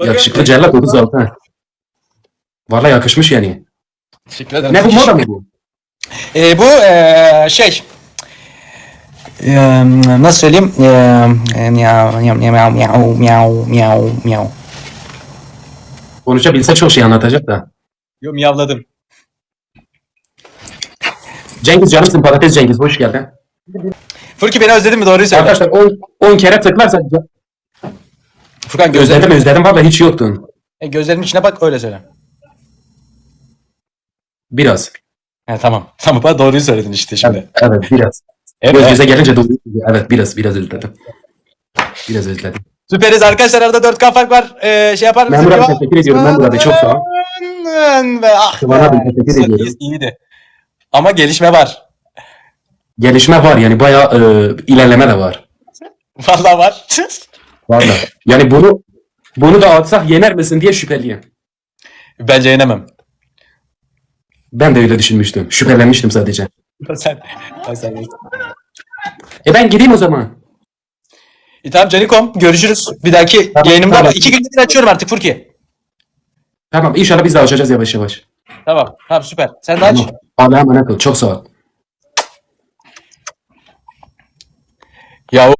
Yakışıklı cellat 36 ha. Valla yakışmış yani. Teşekkür ederim. Ne bu moda mı bu? Ee, bu ee, şey ee, nasıl söyleyeyim ee, miyav miyav miyav miyav miyav miyav miyav Konuşabilse çok şey anlatacak da. Yo miyavladım. Cengiz canımsın patates Cengiz hoş geldin. Furki beni özledin mi doğruyu söyle. Arkadaşlar 10 10 kere tıklarsa Furkan gözlerim, özledim özledim valla hiç yoktun. e, gözlerimin içine bak öyle söyle. Biraz. He tamam. Tamam bana doğruyu söyledin işte şimdi. Evet, evet biraz. Evet. Göz göze gelince doğru. Evet biraz biraz özledim. Biraz özledim. Süperiz arkadaşlar arada 4K fark var. Ee, şey yapar mısın? Memur abi teşekkür ediyorum. Memur abi çok sağ ol. Ve ah Kıvan abi teşekkür ediyorum. iyi- iyiydi. Ama gelişme var. Gelişme var yani bayağı e, ilerleme de var. Vallahi var. Valla. Yani bunu bunu da atsak yener misin diye şüpheliyim. Bence yenemem. Ben de öyle düşünmüştüm. Şüphelenmiştim sadece. sen, sen. E ben gideyim o zaman. E, tamam Canikom görüşürüz. Bir dahaki Tamam, yayınımda tamam. iki gündür açıyorum artık Furki. Tamam inşallah biz de açacağız yavaş yavaş. Tamam. Tamam süper. Sen de aç. Tamam. Allah'a emanet ol. Çok sağ ol. Ya